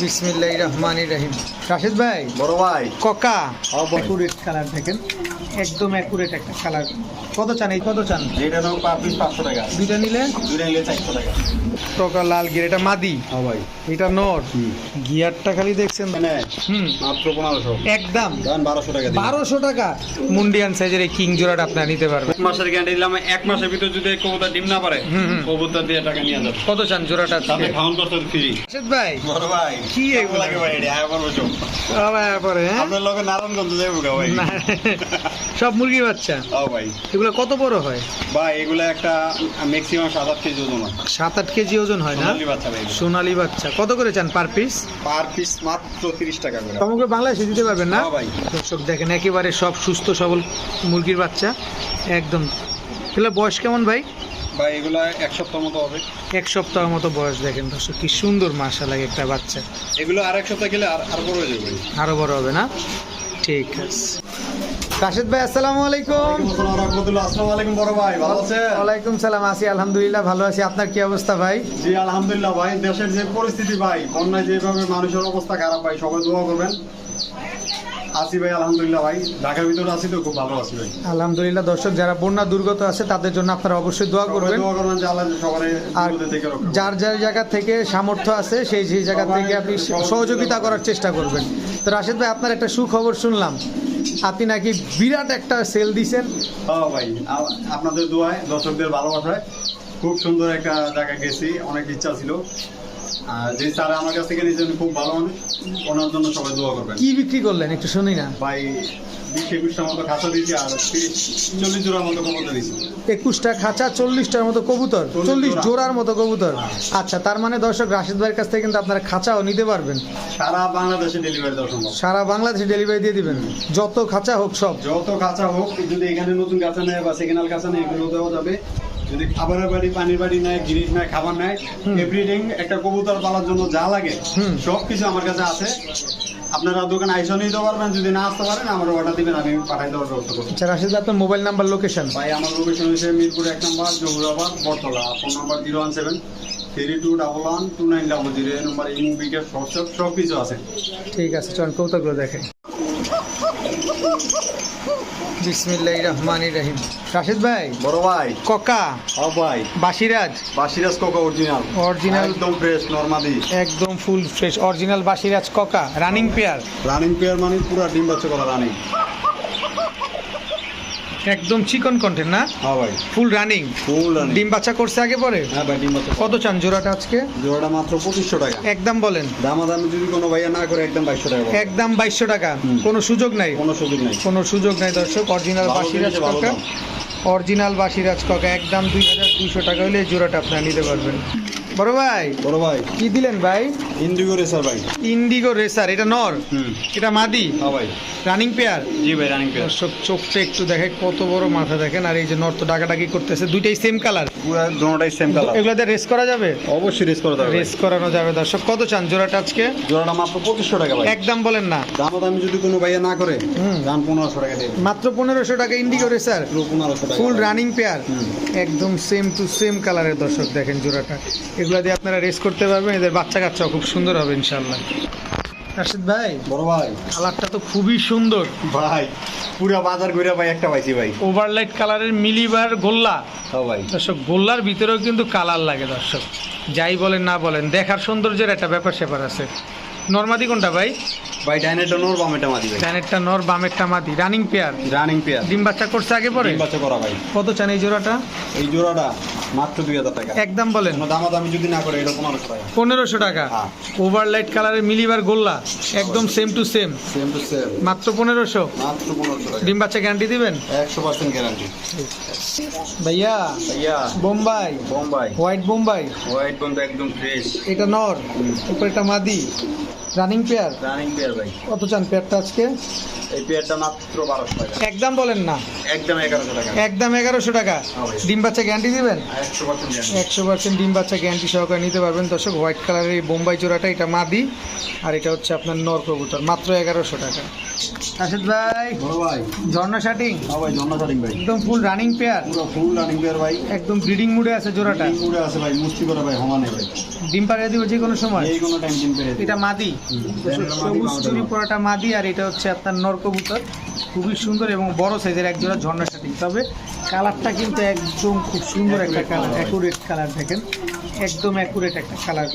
বিসমিল্লাহ রহমান রহিম। রাশেদ ভাই বড় ভাই। ককা। অ্যাকুরেট কালার দেখেন। একদম অ্যাকুরেট একটা কালার কত চান এই? কত চান? যেটা নাও পার পিস পাঁচশো টাকা। দুইটা নিলে? দুইটা নিলে চারশো টাকা। টকা লাল গিয়ার এটা মাদি। হ্যাঁ ভাই। এটা নর গিয়ারটা খালি দেখছেন মানে হুম। মাত্র পনেরোশো। একদম। দাম বারোশো টাকা দিন। বারোশো টাকা। মুন্ডিয়ান সাইজের এই কিং জোড়াটা আপনার নিতে পারবেন। এক মাসের গ্যারান্টি দিলাম এক মাসের ভিতর যদি কবুতর ডিম না পারে। কবুতর দিয়ে টাকা নিয়ে যাবে। কত চান জোড়াটা সাথে করতে ফ্রি রাশেদ ভাই বড় ভাই কি এগুলো? লাগে ভাই এটা আবার পরে হ্যাঁ? আপনার লগে নারায়ণগঞ্জ যাব ভাই। সব মুরগি বাচ্চা? ও ভাই। এগুলো কত বড় হয়? ভাই এগুলো একটা ম্যাক্সিমাম সাত আট কেজি ওজন হয়। সাত আট কেজি ওজন হয় না? সোনালী বাচ্চা ভাই সোনালী বাচ্চা। কত করে চান পার পিস পার পিস মাত্র তিরিশ টাকা করে। সমগ্র বাংলাদেশে দিতে পারবেন না? ভাই। দর্শক দেখেন একেবারে সব সুস্থ সবল মুরগির বাচ্চা। একদম। এগুলো বয়স কেমন ভাই? ভাই এগুলো এক সপ্তাহ মতো হবে। এক সপ্তাহ মতো বয়স দেখেন দর্শক কি সুন্দর মাসা লাগে একটা বাচ্চা। এগুলো আর এক সপ্তাহ গেলে আর আর বড় হয়ে যাবে। আরও বড় হবে না? ঠিক আছে। রাশেদ ভাই আসসালামু আলাইকুম। আসসালামু আলাইকুম বড় ভাই ভালো আছেন? ওয়ালাইকুম সালাম আছি আলহামদুলিল্লাহ ভালো আছি। আপনার কি অবস্থা ভাই? জি আলহামদুলিল্লাহ ভাই দেশের যে পরিস্থিতি ভাই বন্যায় যেভাবে মানুষের অবস্থা খারাপ ভাই সবাই দোয়া করবেন। আছি ভাই আলহামদুলিল্লাহ ভাই। ঢাকার ভিতরে আছি তো খুব ভালো আছি ভাই। আলহামদুলিল্লাহ দর্শক যারা বন্যা দুর্গত আছে তাদের জন্য আপনারা অবশ্যই দোয়া করবেন। দোয়া যে আল্লাহ আর। যার যার জায়গা থেকে সামর্থ্য আছে সেই সেই জায়গা থেকে আপনি সহযোগিতা করার চেষ্টা করবেন। তো রাশেদ ভাই আপনার একটা সুখবর শুনলাম। আপনি নাকি বিরাট একটা সেল দিছেন। ভাই আপনাদের দোয়ায় দর্শকদের ভালোবাসায় খুব সুন্দর একটা জায়গা গেছি, অনেক ইচ্ছা ছিল। আর যে স্যার আমার কাছ থেকে নিয়েছেন খুব ভালো মানুষ। ওনার জন্য সবাই দোয়া করবেন। কি বিক্রি করলেন? একটু শুনি না। ভাই একুশটার মতো খাঁচা দিয়েছি আর চল্লিশ জোড়ার মতো কবুতর দিয়েছি। একুশটা খাঁচা চল্লিশটার মতো কবুতর? চল্লিশ জোড়ার মতো কবুতর? আচ্ছা তার মানে দর্শক রাশেদ ভাইয়ের কাছ থেকে কিন্তু আপনারা খাঁচাও নিতে পারবেন। সারা বাংলাদেশে ডেলিভারি দেওয়া সম্ভব। সারা বাংলাদেশে ডেলিভারি দিয়ে দিবেন। যত খাঁচা হোক সব। যত খাঁচা হোক যদি এখানে নতুন কাঁচা নেয় বা সেকেন্ডাল কাঁচা নেয় এগুলো দেওয়া যাবে। যদি খাবারের বাড়ি পানির বাড়ি নেয় জিনিস নেয় খাবার নেয় হুম। এভরিথিং একটা কবুতর পালার জন্য যা লাগে। সব কিছু আমার কাছে আছে। আপনারা দোকানে আইসা নিতে পারবেন যদি না আসতে পারেন আমার অর্ডার দিবেন আমি পাঠাই দেওয়ার ব্যবস্থা করব আচ্ছা রাশেদ আপনার মোবাইল নাম্বার লোকেশন ভাই আমার লোকেশন হচ্ছে মিরপুর এক নম্বর Jahurabad Battala. Phone number zero one seven three two double one two nine double zero. এই নম্বর এই মুভিকে সব সব কিছু আছে। ঠিক আছে চল কৌতুকগুলো দেখাই। বিসমিল্লাহ রহমান রহিম। রাশেদ ভাই বড় ভাই। ককা ও ভাই। বাসিরাজ। বাসিরাজ কোকা অরিজিনাল। অরিজিনাল। একদম ফ্রেশ নর্মালি একদম ফুল ফ্রেশ অরিজিনাল বাসিরাজ ককা রানিং পেয়ার রানিং পেয়ার মানে পুরো ডিম বাচ্চা করা রানিং একদম চিকন কন্টেন্ট না? হ্যাঁ ভাই। ফুল রানিং ফুল রানিং ডিম বাচ্চা করছে আগে পরে? হ্যাঁ ভাই ডিম বাচ্চা কত চান জোড়াটা আজকে? জোড়াটা মাত্র পঁচিশশো টাকা। একদম বলেন। দামাদামি যদি কোনো ভাইয়া না করে একদম বাইশশো টাকা একদম বাইশশো টাকা। কোনো সুযোগ নাই? কোনো সুযোগ নাই। কোনো সুযোগ নাই দর্শক অরিজিনাল বাসিরাজ কাকা অরিজিনাল বাসিরাজ কাকা একদম দুই হাজার দুইশো টাকা হলে জোড়াটা আপনারা নিতে পারবেন। বড় ভাই। বড় ভাই। কি দিলেন ভাই? ইন্ডিগো রেসার ভাই। ইন্ডিগো রেসার এটা নর? এটা মাদি? হ্যাঁ ভাই। রানিং পেয়ার জি ভাই রানিং পেয়ার দর্শক চোখটা একটু দেখে কত বড় মাথা দেখেন আর এই যে নর তো ডাকাডাকি করতেছে দুইটাই সেম কালার পুরো দুটোটাই সেম কালার এগুলোতে রেস করা যাবে? অবশ্যই রেস করে দেবে রেস করানো যাবে দর্শক। কত চান জোড়াটা আজকে? জোড়াটা মাত্র পঁচিশশো টাকা ভাই। একদম বলেন না। দাম দামাদামি যদি কোনো ভাইয়া না করে দাম পনেরোশো টাকা দেবে মাত্র পনেরোশো টাকা ইন্ডিগো রেসার পনেরোশো টাকা। ফুল রানিং পেয়ার একদম সেম টু সেম কালারের দর্শক দেখেন জোড়াটা। এগুলো দিয়ে আপনারা রেস করতে পারবেন এদের বাচ্চা কাচ্চা খুব সুন্দর হবে ইনশাল্লাহ রাশিদ ভাই বড় ভাই। কালারটা তো খুবই সুন্দর। ভাই পুরো বাজার ঘুরে ভাই একটা পাইছি ভাই। ওভারলাইট কালারের মিলিবার গোল্লা। হ্যাঁ ভাই। দর্শক গোল্লার ভিতরেও কিন্তু কালার লাগে দর্শক। যাই বলেন না বলেন দেখার সৌন্দর্যের একটা ব্যাপার স্যাপার আছে। নর্মাদি কোনটা ভাই? ভাই ডাইনেটা নোর বামেটা মাদি ভাই। ডানেরটা নর বামেরটা মাদি। রানিং পেয়ার রানিং পেয়ার ডিম বাচ্চা করছে আগে পরে? ডিম বাচ্চা করা ভাই। কত চান এই জোড়াটা? এই জোড়াটা মাত্র দুই হাজার টাকা। একদম বলেন। কোনো দামাদামি যদি না করে এটা পনেরোশো টাকা। পনেরোশো টাকা? হ্যাঁ। ওভারলাইট কালারের মিলিবার গোল্লা? একদম same to same same to same মাত্র পনেরোশো? মাত্র পনেরোশো টাকা। ডিম বাচ্চা গ্যারান্টি দিবেন? একশো পার্সেন্ট গ্যারান্টি ভাইয়া ভাইয়া। বোম্বাই। বোম্বাই। হোয়াইট বোম্বাই? হোয়াইট বোম্বাই একদম ফ্রেশ এটা নর? উপরেটা মাদি? রানিং পেয়ার রানিং পেয়ার ভাই। কত চান পেয়ারটা আজকে? এই পেয়ারটা মাত্র বারোশো টাকা। একদম বলেন না। একদম এগারোশো টাকা। একদম এগারোশো টাকা। ভাই। ডিম বাচ্চা গ্যারান্টি দিবেন? একশো পার্সেন্ট গ্যারান্টি একশো পার্সেন্ট ডিম বাচ্চা গ্যারান্টি সহকারে নিতে পারবেন। দর্শক হোয়াইট কালারের এই বোম্বাই জোড়াটা এটা মাদি। আর এটা হচ্ছে আপনার নর কবুতর মাত্র এগারোশো টাকা। রাশেদ ভাই বড় ভাই। ঝর্ণা শাটিং হ্যাঁ ভাই জন্না শাটিং ভাই। একদম ফুল রানিং পেয়ার পুরো ফুল রানিং পেয়ার ভাই। একদম ব্রিডিং মুডে আছে জোড়াটা? পুরো আছে ভাই। মুস্তি করে ভাই হমানে ভাই। ডিম পাড়িয়ে দিব যে কোনো সময়? এই কোনো টাইম ডিম পেরে এটা মাদি? সবুজ চুরি পড়াটা মাদি আর এটা হচ্ছে আপনার নরকবুতর। খুবই সুন্দর এবং বড় সাইজের একজোড়া ঝর্ণা সাথে। তবে কালারটা কিন্তু একদম খুব সুন্দর একটা কালার অ্যাকুরেট কালার দেখেন। একদম অ্যাকুরেট একটা কালার।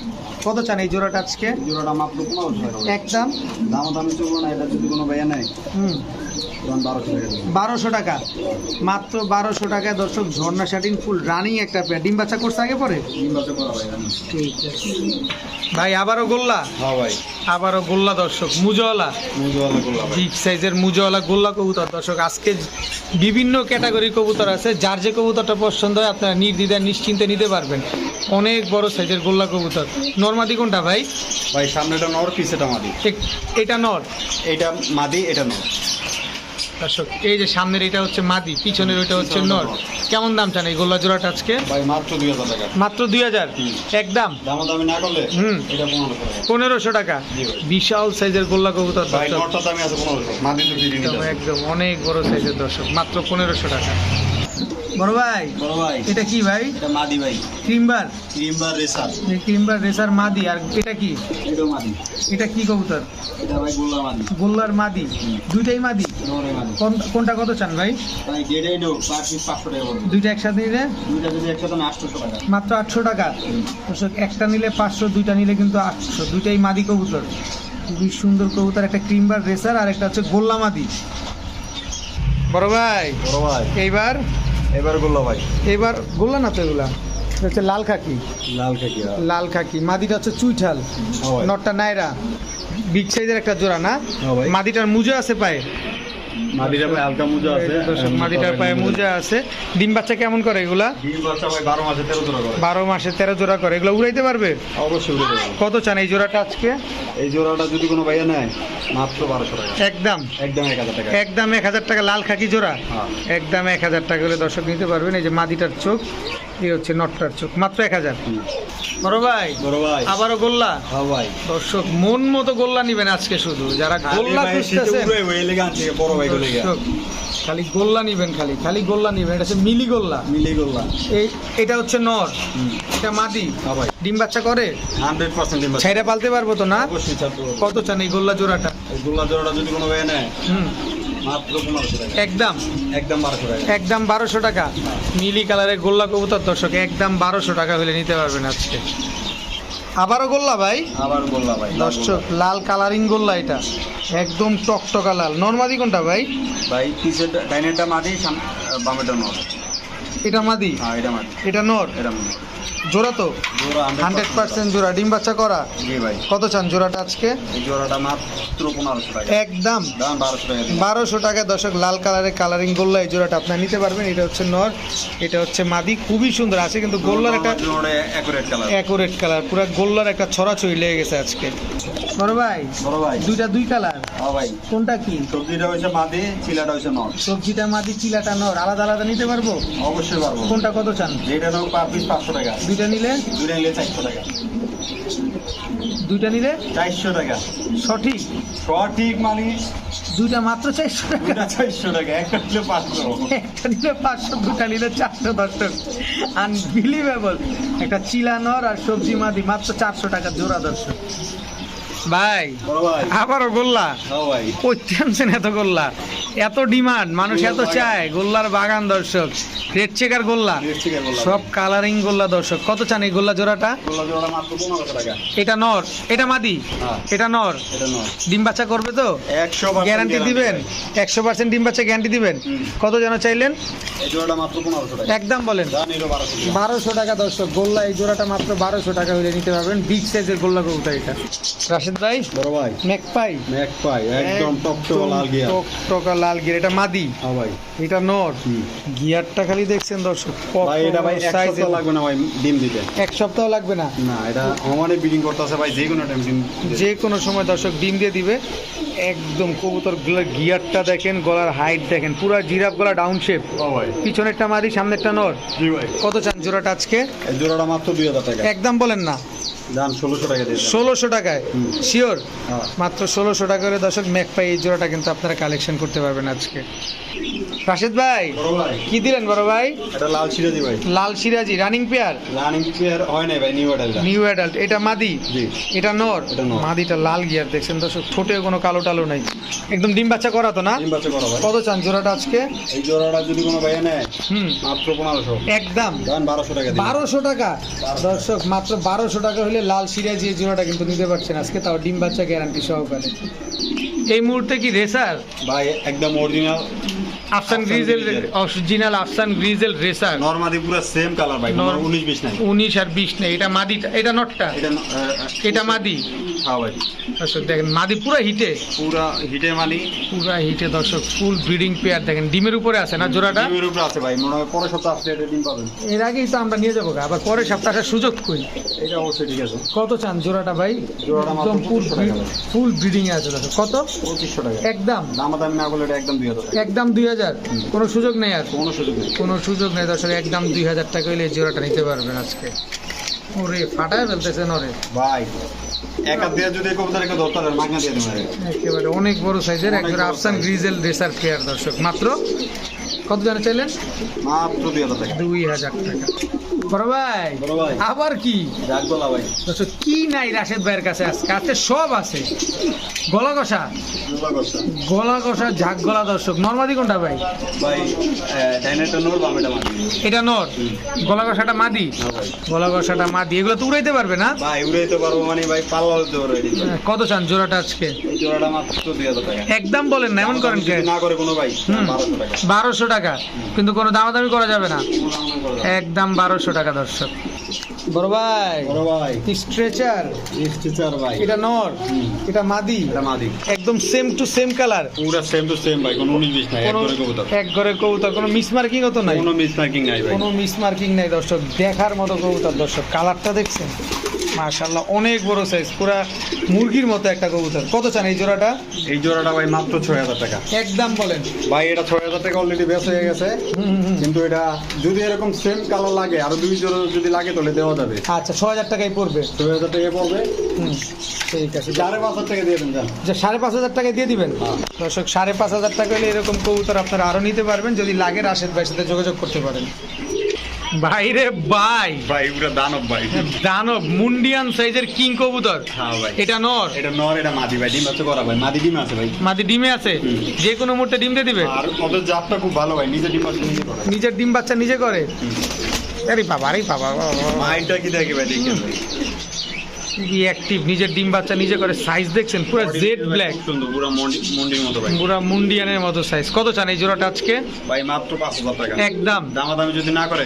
কত চান এই জোড়াটা আজকে? জোড়াটা মাত্র পনেরোশো টাকা একদম। দাম দামি চলবো না এটা যদি কোনো ভাইয়া নেয়। হুম। বারোশো টাকা দেবো বারোশো টাকা। মাত্র বারোশো টাকায় দর্শক ঝর্ণা শাটিং ফুল রানিং একটা পেয়ার ডিম বাচ্চা করছে আগে পরে? ভাই ঠিক আছে। ভাই আবারও গোল্লা? হ্যাঁ ভাই। আবারও গোল্লা দর্শক। মুজওয়ালা? বিগ সাইজের মুজওয়ালা গোল্লা কবুতর। দর্শক আজকে বিভিন্ন ক্যাটাগরি কবুতর আছে। যার যে কবুতরটা পছন্দ হয় আপনারা নির্দ্বিধায় নিশ্চিন্তে নিতে পারবেন। অনেক বড় সাইজের গোল্লা কবুতর। নর্মাদি কোনটা ভাই? ভাই সামনেটা নর পিছেটা মাদি। এটা নর? এইটা মাদি এটা নর। দর্শক এই যে সামনের এটা হচ্ছে মাদি পিছনের ওইটা হচ্ছে নর। কেমন দাম চান এই গোল্লা জোড়াটা আজকে? মাত্র দুই হাজার টাকা। মাত্র দুই হাজার? একদম দাম? না করলে হুম। পনেরোশো টাকা। বিশাল সাইজের গোল্লা কবুতর একদম অনেক বড় সাইজের দর্শক মাত্র পনেরোশো টাকা। বড় ভাই? বড় ভাই। এটা কি ভাই? এটা মাদি ভাই। ক্রিমবার? ক্রিমবার রেসার। ক্রিমবার রেসার মাদি আর এটা কি? এটাও মাদি। এটা কি কবুতর? এটা ভাই গোল্লা মাদি। গোল্লার মাদি। দুইটাই মাদি? কোনটা কত চান ভাই? ভাই পার পিস পাঁচশো টাকা দুইটা একসাথে নিলে? দুইটা যদি একসাথে না আটশোশো টাকা। মাত্র আটশো টাকা। দর্শক একটা নিলে পাঁচশো দুইটা নিলে কিন্তু আটশো। দুইটাই মাদি কবুতর। খুবই সুন্দর কবুতর একটা ক্রিমবার রেসার আর একটা হচ্ছে গোল্লা মাদি। বড় ভাই? বড় ভাই। এইবার? এবার গোল্লা ভাই। এবার গোল্লা না তো এগুলা হচ্ছে লাল খাকি। লাল খাকি লাল খাকি। মাদিটা হচ্ছে চুইঠাল। নটটা নাইরা। বিগ সাইজের একটা জোড়া না? হ্যাঁ ভাই। মাদিটার মুজো আছে পায়ে। মাদিটা ভাই হালকা মুজা আছে। দর্শক, মাদিটার পায়ে মুজা আছে। ডিম বাচ্চা কেমন করে এগুলা? ডিম বাচ্চা ভাই বারো মাসে তেরো জোড়া করে। বারো মাসে তেরো জোড়া করে। এগুলো উড়াইতে পারবে? অবশ্যই। কত চান এই জোড়াটা আজকে? এই জোড়াটা যদি কোনো ভাইয়া নেয় মাত্র বারোশো টাকা। একদম। একদম এক হাজার টাকা। একদম লাল খাকি জোড়া? হ্যাঁ। একদম এক হাজার টাকা হলে দর্শক নিতে পারবেন। এই যে মাদিটার চোখ এই হচ্ছে নটটার চোখ মাত্র এক হাজার। হুম। বড় ভাই? বড় ভাই। আবারও গোল্লা? হ্যাঁ ভাই। দর্শক মন মতো গোল্লা নিবেন আজকে শুধু। যারা গোল্লা খালি খুঁজতেছেন বড় ভাই গোল্লা নিবেন খালি খালি গোল্লা নিবেন। এটা হচ্ছে মিলি গোল্লা। মিলে গোল্লা। এই এটা হচ্ছে নর। এটা মাদি হ্যাঁ ভাই। ডিম বাচ্চা করে? হান্ড্রেড পার্সেন্ট ডিম বাচ্চা। ছাইরা পালতে পারব তো না? অবশ্যই কত চান এই গোল্লা জোড়াটা? গোল্লা জোড়াটা যদি কোনো ভাইয়া নেয়? হুম। একদম। একদম বারোশো টাকা। একদম বারোশো টাকা। নীলি কালারের গোল্লা কবুতর দর্শক একদম বারোশো টাকা হলে নিতে পারবেন আজকে। আবারও গোল্লা ভাই? আবার গোল্লা ভাই দর্শক লাল কালারিং গোল্লা এটা। একদম টকটকা লাল। নর্মাদি কোনটা ভাই। ভাই পিছের ডাইনেরটা মাদি বামেরটা নর। এটা মাদি? হ্যাঁ এটা মাদি। এটা নর? এটা মাদি। জোড়া তো? হান্ড্রেড পার্সেন্ট জোড়া। ডিম বাচ্চা করা? জি ভাই। কত চান জোড়াটা আজকে? জোড়াটা মাত্র পনেরোশো টাকা। একদম? বারোশো টাকা দর্শক লাল কালারের কালারিং গোল্লা এই জোড়াটা আপনার নিতে পারবেন। এটা হচ্ছে নর এটা হচ্ছে মাদি। খুবই সুন্দর। আছে কিন্তু গোল্লার একটা অ্যাকুরেট কালার পুরো গোল্লার একটা ছড়াছড়ি লেগে গেছে আজকে। বড় ভাই বড় ভাই। দুইটা দুই কালার হ্যাঁ ভাই। কোনটা কি? সবজিটা হচ্ছে মাদি চিলাটা হচ্ছে নর। সবজিটা মাদি চিলাটা নর। আলাদা আলাদা নিতে পারব? অবশ্যই পারব। কোনটা কত চান? যেটা হোক পার পিস পাঁচশো টাকা। দুইটা নিলে? দুইটা নিলে চারশো টাকা। দুইটা নিলে? চারশো টাকা। সঠিক। সঠিক মানে দুইটা মাত্র চারশো টাকা। চারশো টাকা একটা নিলে পাঁচশো। একটা নিলে পাঁচশো দুটা নিলে চারশো দর্শক। আনবিলিভেবল একটা চিলা নর আর সবজি মাদি মাত্র চারশো টাকা জোড়া দর্শক। ভাই আবারও গোল্লা। ভাই। করতে আনছেন এত গোল্লা? এত ডিমান্ড মানুষ এত চায়। গোল্লার বাগান দর্শক। রেড চেকার গোল্লা। সব কালারিং গোল্লা দর্শক। কত চান এই গোল্লা জোড়াটা? এটা নর। এটা মাদি? হ্যাঁ। এটা নর? ডিম বাচ্চা করবে তো? একশো গ্যারান্টি দিবেন? একশো পার্সেন্ট ডিম বাচ্চা গ্যারান্টি দিবেন। কত জন চাইলেন? একদম বলেন। বারোশো টাকা। দর্শক। গোল্লা এই জোড়াটা মাত্র বারোশো টাকা হলে নিতে পারবেন। বিগ সাইজের গোল্লা কবুতর এটা। রাশেদ ভাই? বড় ভাই। নেকপাই ম্যাক পাই একদম টক টক লাল গিয়া। টকটকা লাল গিয়ার এটা মাদি। হ্যাঁ ভাই। এটা নর। গিয়ারটা খালি দেখছেন দর্শক ভাই এটা ভাই এক সপ্তাহ লাগবে না ভাই ডিম দিতে। এক সপ্তাহ লাগবে না? না এটা আমারে বিডিং করতেছে ভাই যে কোনো টাইম ডিম যে কোনো সময় দর্শক ডিম দিয়ে দিবে। একদম কবুতর গিয়ারটা দেখেন গলার হাইট দেখেন পুরা জিরাফ গলা ডাউন শেপ পিছনেরটা মাদি সামনেরটা নর। কত চান জোড়াটা আজকে? জোড়াটা মাত্র দুই হাজার টাকা। একদম বলেন না। ষোলোশো টাকায়? শিওর হ্যাঁ। মাত্র ষোলোশো টাকা করে দর্শক ম্যাকপাই এই জোড়াটা কিন্তু আপনারা কালেকশন করতে পারবেন। আজকে। রাশেদ ভাই ভাই। কি দিলেন বড় ভাই? এটা লাল সিরাজি ভাই। লাল সিরাজি রানিং পেয়ার রানিং প্লেয়ার হয় নাই ভাই নিউ অ্যাডাল্ট নিউ অ্যাডাল্ট এটা মাদি? এটা নর? এটা মাদিটা লাল গিয়ার দেখছেন দর্শক ঠোঁটে কোনো কালো টালো নাই। একদম ডিম বাচ্চা করা তো না? তিন বাচ্চা করা ভাই। কত চান জোড়াটা আজকে? এই জোড়াটা যদি কোনো ভাইয়া নেয় হুম। মাত্র পনেরোশো। একদম। দাম বারোশো টাকা দিন বারোশো টাকা? দর্শক মাত্র বারোশো টাকা হলে লাল সিরাজি এই জোড়াটা কিন্তু নিতে পারছেন আজকে তাও ডিম বাচ্চা গ্যারান্টি সহকারে। এই মুহূর্তে কি রেসার? ভাই একদম অরিজিনাল আফসান গ্রিজেল। অরিজিনাল আফসান গ্রিজেল রেসার। নর্মাদি পুরো সেম কালার ভাই নর- উনিশ বিশ নাই। উনিশ আর বিশ নেই এটা মাদিটা এটা নটটা? এটা এটা মাদি? হ্যাঁ ভাই। দর্শক দেখেন মাদি পুরো হিটে? পুরা হিটে মানি পুরো হিটে দর্শক ফুল ব্রিডিং পেয়ার দেখেন ডিমের উপরে আছে না জোড়াটা? ডিমের উপরে আছে ভাই মনে হয় পরের সপ্তাহ আসলে এটা ডিম পাবেন। এর আগেই তো আমরা নিয়ে যাব আবার পরের সপ্তাহে আসার সুযোগ কই? এটা অবশ্যই ঠিক আছে। কত চান জোড়াটা ভাই? জোড়াটা একদম ফুল। ফুল ব্রিডিং আছে দর্শক। কত? পঁচিশশো টাকা। একদম। দাম দামি না করলে এটা একদম দুই হাজার টাকা। একদম দুই হাজার? কোনো সুযোগ নেই আর? কোনো সুযোগ নেই। কোনো সুযোগ নেই দর্শক একদম দুই হাজার টাকা হলে এই জোড়াটা নিতে পারবেন আজকে। ওরে ফাটায় ফেলতেছেন ওরে। ভাই একেবারে অনেক বড় সাইজের একজন আফসান। গ্রিজেল রেসার দর্শক। মাত্র? কত জানা চাইলেন? মাত্র দুই হাজার টাকা। দুই হাজার টাকা। বড় ভাই আবার কি? কি নাই রাশেদ ভাইয়ের কাছে আজকে? সব আছে। গলা কষা গলা কষা ঝাক গলা দর্শক। নর্মাদি কোনটা ভাই? এটা নর? গলা কষাটা মাদি? গলা কষাটা মাদি। এগুলো তো উড়াইতে পারবে না? উড়াইতে পারব মানে ভাই পাল্লা কত চান জোড়াটা আজকে? জোড়াটা মাত্র একদম বলেন না এমন করেন কে? না করে কোনো ভাই বারোশো টাকা। কিন্তু কোনো দামাদামি করা যাবে না। একদম বারোশো টাকা দর্শক। বড় ভাই। বড় ভাই। স্ট্রেচার স্টিচার ভাই? এটা নর এটা মাদি। এটা মাদি। একদম সেম টু সেম কালার পুরা সেম টু সেম ভাই কোনো উনিশ বিশ নাই এক কবুতর। এক কবুতর কোনো মিস মার্কিংও তো নাই। কোনো মিস মার্কিং নাই ভাই। কোনো মিস মার্কিং নাই দর্শক দেখার মতো কবুতর দর্শক। কালারটা দেখছেন? মাশাল্লাহ অনেক বড় সাইজ পুরা মুরগির মতো একটা কবুতর। কত চান এই জোড়াটা? এই জোড়াটা ভাই মাত্র ছয় হাজার টাকা। একদম বলেন। ভাই এটা ছয় হাজার টাকা অলরেডি বেশ হয়ে গেছে। কিন্তু এটা যদি এরকম সেম কালার লাগে আরও দুই জোড়া যদি লাগে তাহলে দেওয়া যাবে আচ্ছা ছ হাজার টাকায় পড়বে। ছয় হাজার পড়বে? ঠিক আছে। চারে পাঁচ হাজার টাকা দিয়ে দেন যে সাড়ে পাঁচ হাজার টাকায় দিয়ে দিবেন? হ্যাঁ। দর্শক সাড়ে পাঁচ হাজার টাকা হলে এরকম কবুতর আপনারা আরও নিতে পারবেন। যদি লাগে রাশেদ ভাইয়ের সাথে যোগাযোগ করতে পারেন। ভাইরে ভাই। ভাই দানব ভাই। দানব মুন্ডিয়ান সাইজের কিং কবুতর। হ্যাঁ ভাই। এটা নর। এটা নর এটা মাদি ভাই। ডিম করা ভাই। মাদি ডিম আছে ভাই। মাদি ডিমে আছে? যে কোনো মুহূর্তে ডিম দিয়ে দিবে? আর ওদের জাতটা খুব ভালো ভাই। নিজে ডিম বাচ্চা নিজে করে। নিজের ডিম বাচ্চা নিজে করে? আরে বাবা আরে বাবা মাইন্ডটা কি দেখে ভাই কি অ্যাক্টিভ নিজের ডিম বাচ্চা নিজে করে সাইজ দেখছেন? পুরো জেড ব্ল্যাক সুন্দর পুরো মন্ডি মন্ডির মতো ভাই। পুরো মুন্ডিয়ানের মতো সাইজ কত চান এই জোড়াটা আজকে? ভাই মাত্র পাঁচ হাজার টাকা। একদম। দামাদামি যদি না করে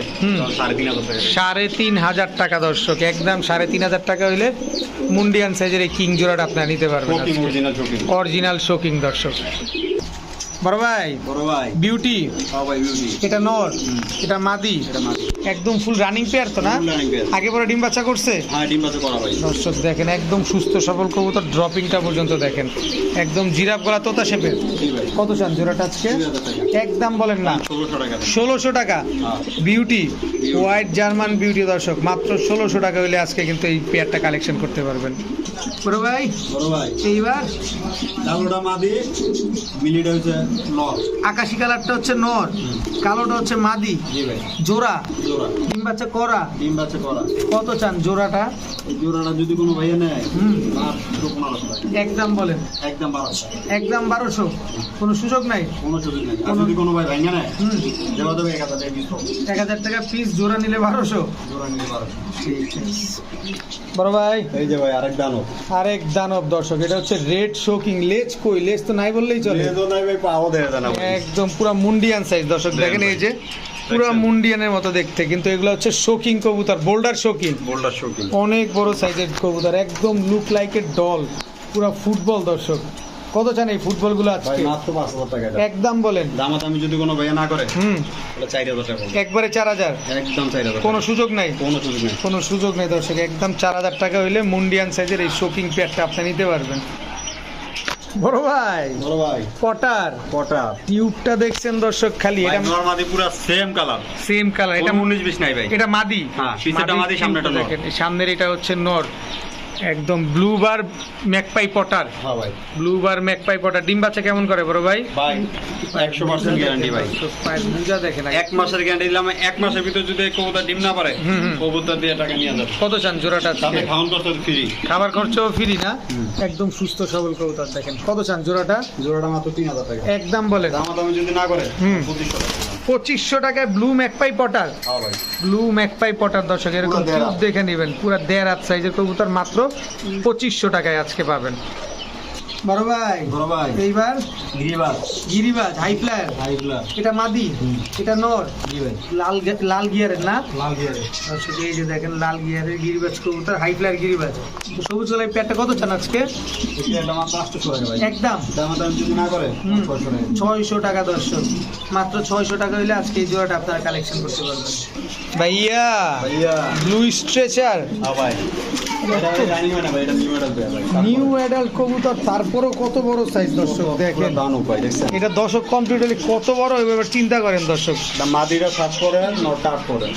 সাড়ে তিন হাজার টাকা। দর্শক। একদম সাড়ে তিন হাজার টাকা হইলে মুন্ডিয়ান সাইজের এই কিং জোড়াটা আপনারা নিতে পারবেন অরিজিনাল শোকিং দর্শক। বড় ভাই বড় ভাই। বিউটি ভাই বিউটি এটা নর এটা মাদি। এটা মাদি। একদম ফুল রানিং পেয়ার তো না। আগে পরে ডিম বাচ্চা করছে? হ্যাঁ ডিম বাচ্চা করা ভাই দর্শক দেখেন একদম সুস্থ সবল কবুতর ড্রপিংটা পর্যন্ত দেখেন। একদম জিরাফ গলা তোতা শেপের। কত চান জোড়াটা আজকে একদম বলেন না। ষোলোশো টাকা। বিউটি হোয়াইট জার্মান বিউটি দর্শক। মাত্র ষোলোশো টাকা হলে আজকে কিন্তু এই পেয়ারটা কালেকশন করতে পারবেন। বড় ভাই বড় ভাই। এইবার? ডাবলটা মাদি মিলিটা হচ্ছে নর। আকাশি কালারটা হচ্ছে নর কালোটা হচ্ছে মাদি। জি ভাই। জোড়া? জোড়া। ডিম বাচ্চা করা? ডিম বাচ্চা করা। কত চান জোড়াটা? এই জোড়াটা যদি কোনো ভাইয়া নেয় হুম। একদম বলেন। একদম বারোশো। একদম বারোশো। কোনো সুযোগ নাই? কোনো সুযোগ নেই। যদি কোনো ভাই ভাইয়া নেয় হুম। দেওয়া যাবে এক হাজার টাকা এক হাজার টাকা পিস জোড়া নিলে বারোশো। জোড়া নিলে বারোশো। ঠিক আছে। বড় ভাই। এই যে ভাই আরেক দানব। আরেক দানব দর্শক এটা হচ্ছে রেড শোকিং লেজ কই? লেজ তো নাই বললেই চলে। লেজও নাই ভাই পাও দেয় জানা একদম পুরো মুন্ডিয়ান সাইজ দর্শক দেখেন এই যে পুরো? মুন্ডিয়ানের মতো দেখতে কিন্তু এগুলো হচ্ছে শোকিং কবুতর বোল্ডার শোকিং বোল্ডার শোকিং অনেক বড় সাইজের কবুতর একদম লুক লাইক এ ডল পুরো ফুটবল দর্শক। কত চান এই ফুটবলগুলো আজকে? মাত্র টাকা একদম বলেন। দামাত আমি যদি কোনো ভাইয়া না করে হুম। তাহলে চার হাজার টাকা একবারে চার হাজার? একদম কোনো সুযোগ নাই? কোনো সুযোগ নেই। কোনো সুযোগ নেই দর্শক একদম চার হাজার টাকা হইলে মুন্ডিয়ান সাইজের এই শোকিং পেয়ারটা আপনি নিতে পারবেন। বড় ভাই বড় ভাই। পটার। কটা টিউবটা দেখছেন দর্শক খালি এটা নরমাদি পুরো সেম কালার। সেম কালার এটা এটা উনিশ বিশ নাই ভাই। এটা মাদি। হ্যাঁ, পিছেরটা মাদি, সামনেটা দেখেন, সামনের এটা হচ্ছে নর। একদম ব্লু বার ম্যাকপাই পটার হ্যাঁ ভাই। ব্লু বার ম্যাকপাই পটার ডিম বাচ্চা কেমন করে বড় ভাই? ভাই একশো পার্সেন্ট গ্যারান্টি ভাই। বুঝা দেখেন এক মাসের গ্যারান্টি দিলাম এক মাসের ভিতর যদি কবুতর ডিম না পারে। কবুতর দিয়ে টাকা নিয়ে যাবে। কত চান জোড়াটা? সাথে খাওয়ান করতে ফ্রি খাবার খরচাও ফ্রি না? একদম সুস্থ সবল কবুতর দেখেন। কত চান জোড়াটা? জোড়াটা মাত্র তিন হাজার টাকা। একদম বলে দামা দামি যদি না করে হুম। পঁচিশশো টাকা পঁচিশশো টাকায় blue magpie pouter blue magpie pouter দর্শক এরকম। দেখে নেবেন। পুরা দেড় হাত সাইজের কবুতর মাত্র পঁচিশশো টাকায় আজকে পাবেন। বড় ভাই। বড় ভাই। এইবার গিরিবাস গিরিবাজ হাই ফ্লায়ার হাইগুলা এটা মাদি এটা নর। জি ভাই লাল লাল গিয়ারের না? লাল গিয়ারে দর্শক এই যে দেখেন লাল গিয়ারের গিরিবাজ কবুতর হাই ফ্লায়ার গিরিবাজ। সবুজ গলায় প্যাটটা কত চান আজকে? এটা মাত্র আটশো টাকা ভাই। একদম। দামা দামি যদি না করে। ছয়শো টাকা। দর্শক। মাত্র ছয়শো টাকা হইলে আজকে এই জোড়াটা আপনারা কালেকশন করতে পারবেন। ভাইয়া ভাইয়া। ব্লু স্ট্রেচার হ্যাঁ ভাই। নিউ অ্যাডাল্ট কবুতর তারপরও কত বড় সাইজ দর্শক দেখেন। দান উপায় দেখছেন? এটা দর্শক কত বড় এবার চিন্তা করেন দর্শক। এটা মাদিরা সাত পরে নটা আট পরে।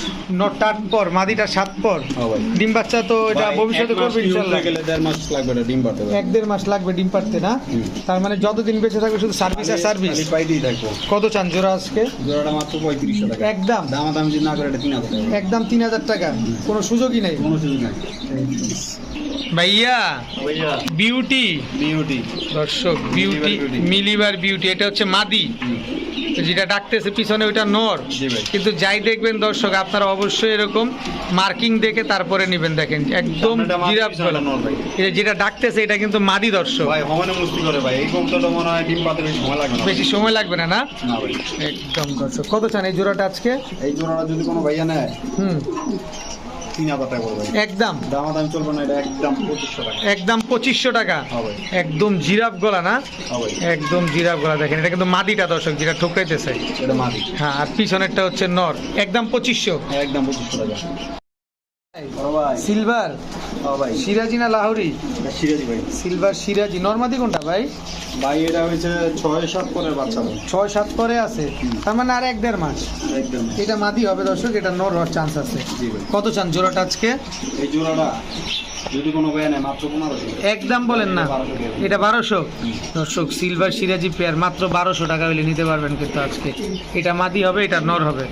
নট আট পর মাদিটা সাত পর। হ্যাঁ ডিম বাচ্চা তো এটা ভবিষ্যতে করবে use গেলে দেড় মাস লাগবে এটা ডিম এক দেড় মাস লাগবে ডিম পারতে না? তার মানে যতদিন বেঁচে থাকবে শুধু সার্ভিস আর সার্ভিস খালি পাইতেই থাকব। কত চান জোড়া আজকে? জোড়াটা মাত্র পঁয়ত্রিশশো টাকা। একদম। দামা দাম যদি না করে এটা তিন হাজার টাকা। একদম তিন হাজার টাকা। কোনো সুযোগই নেই। কোনো সুযোগ নাই। ভাইয়া বিউটি বিউটি দর্শক বিউটি মিলিবার বিউটি এটা হচ্ছে মাদি। যেটা ডাকতেছে পিছনে ওইটা নর। কিন্তু যাই দেখবেন দর্শক আপনারা অবশ্যই এরকম মার্কিং দেখে তারপরে নেবেন দেখেন একদম জিরাফ। এটা যেটা ডাকতেছে এটা কিন্তু মাদি দর্শক। বেশি সময় লাগবে না না? একদম দর্শক। কত চান এই জোড়াটা আজকে? এই জোড়াটা যদি কোনো ভাইয়া নেয় হুম। তিন হাজার টাকা পড়বে একদম। দামা দাম চলবে না এটা একদম পঁচিশশো টাকা। একদম পঁচিশশো টাকা। একদম জিরাফ গলা না? একদম জিরাফ গলা দেখেন এটা কিন্তু মাদিটা দর্শক যেটা ঠোকাইতেছে এটা মাদি। হ্যাঁ আর পিছনেরটা হচ্ছে নর। একদম পঁচিশশো। একদম পঁচিশশো টাকা। সিলভার? ভাই। সিরাজি না লাহোরি? সিরাজি ভাই। সিলভার সিরাজি। নর্মাদি কোনটা ভাই? ভাই এটা হয়েছে ছয় সাত পরের বাচ্চা ভাই। ছয় সাত পরে আছে। তার মানে আর এক দেড় মাস। একদম এটা মাদি হবে দর্শক এটা নর হওয়ার চান্স আছে। কত চান জোড়াটা আজকে? এই জোড়াটা যদি কোনো নেয় মাত্র একদম বলেন না। এটা বারোশো? দর্শক সিলভার সিরাজি পেয়ার মাত্র বারোশো টাকা হলে নিতে পারবেন কিন্তু আজকে। এটা মাদি হবে এটা নর হবে।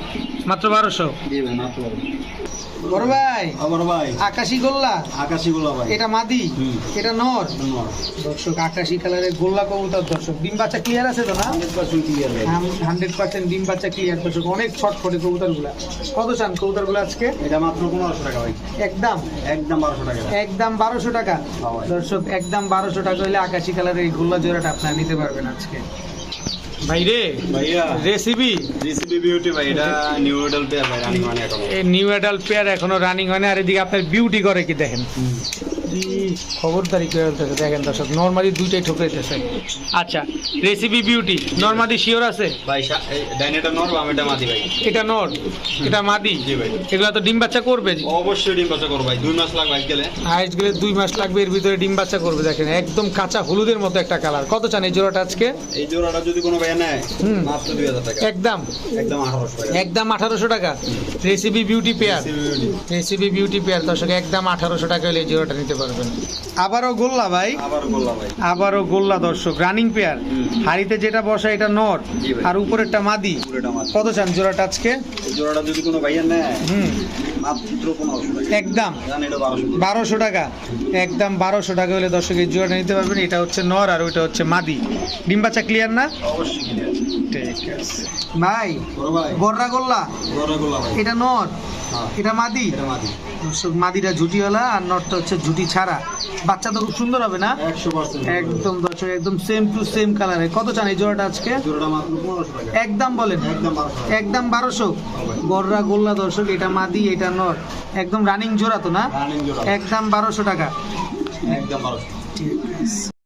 মাত্র বারোশো? মাত্র বড় ভাই। আবার ভাই। আকাশি গোল্লা? আকাশি গুলো ভাই। এটা মাদি? এটা নর? দর্শক আকাশি কালারের গোল্লা কবুতর দর্শক। ডিম বাচ্চা ক্লিয়ার আছে তো না? হান্ড্রেড পার্সেন্ট ভাই। ডিম বাচ্চা ক্লিয়ার দর্শক। অনেক ছটফটে কবুতরগুলা কত চান কবুতরগুলো আজকে? এটা মাত্র পনেরোশো টাকা ভাই। একদম? একদম বারোশো টাকা। একদম বারোশো টাকা। হ্যাঁ দর্শক একদম বারোশো টাকা হলে আকাশি কালারের এই গোল্লা জোড়াটা আপনারা নিতে পারবেন আজকে। ভাই রে রেসিপি জিসিবি বিউটি ভাই এটা নিউ মডেল পেয়ার রানিং মানে এখন এই নিউ অ্যাডাল্ট পেয়ার এখনও রানিং হয় না আর এদিকে আপনার বিউটি করে কি দেখেন? খবরদারি করে দেখেন দর্শক নর্মালি দুইটাই ঠোকাইতেছে আচ্ছা রেসিপি বিউটি নর্মালি শিওর আছে? ভাই ডাইনেটা নর বামেটা মাদি ভাই? এটা নর এটা মাদি? জি ভাই। এগুলো তো ডিম বাচ্চা করবে? অবশ্যই ডিম বাচ্চা করো ভাই দুই মাস লাগবে ভাই গেলে হাইস্ট গেলে দুই মাস লাগবে এর ভিতরে ডিম বাচ্চা করবে দেখেন একদম কাঁচা হলুদের মতো একটা কালার। কত চান এই জোড়াটা আজকে? এই জোড়াটা যদি কোনো ভাইয়া নেয় হুম। মাত্র টাকা। একদম। একদম আঠারোশো টাকা। একদম আঠারোশো টাকা। Recipe beauty pair recipe beauty pair দর্শক একদম আঠারোশো টাকা হলে এই জোড়াটা নিতে পারবেন। আবারও গোল্লা ভাই। আবারও গোল্লা দর্শক। Running pair. হাড়িতে যেটা বসা এটা নর। আর উপরেরটা মাদি। কত চান জোড়াটা আজকে? জোড়াটা যদি কোনো ভাইয়া নেয় হুম। একদম। বারোশো টাকা। একদম বারোশো টাকা হলে দর্শক এই জোড়াটা নিতে পারবেন। এটা হচ্ছে নর আর ওইটা হচ্ছে মাদি। ডিম বাচ্চা ক্লিয়ার না? ঠিক আছে। ভাই গররা গোল্লা? এটা নর। হ্যাঁ। এটা মাদি? এটা মাদি। মাদিটা ঝুটিওয়ালা আর নটটা হচ্ছে ঝুটি ছাড়া। বাচ্চা তো খুব সুন্দর হবে না? একদম দর্শক একদম সেম টু সেম কালারে কত চান এই জোড়াটা আজকে? একদম বলেন। একদম বারোশো। টাকা একদম বারোশো? গররা গোল্লা দর্শক এটা মাদি এটা নট। একদম রানিং জোড়া তো না? একদম বারোশো টাকা। একদম বারোশো।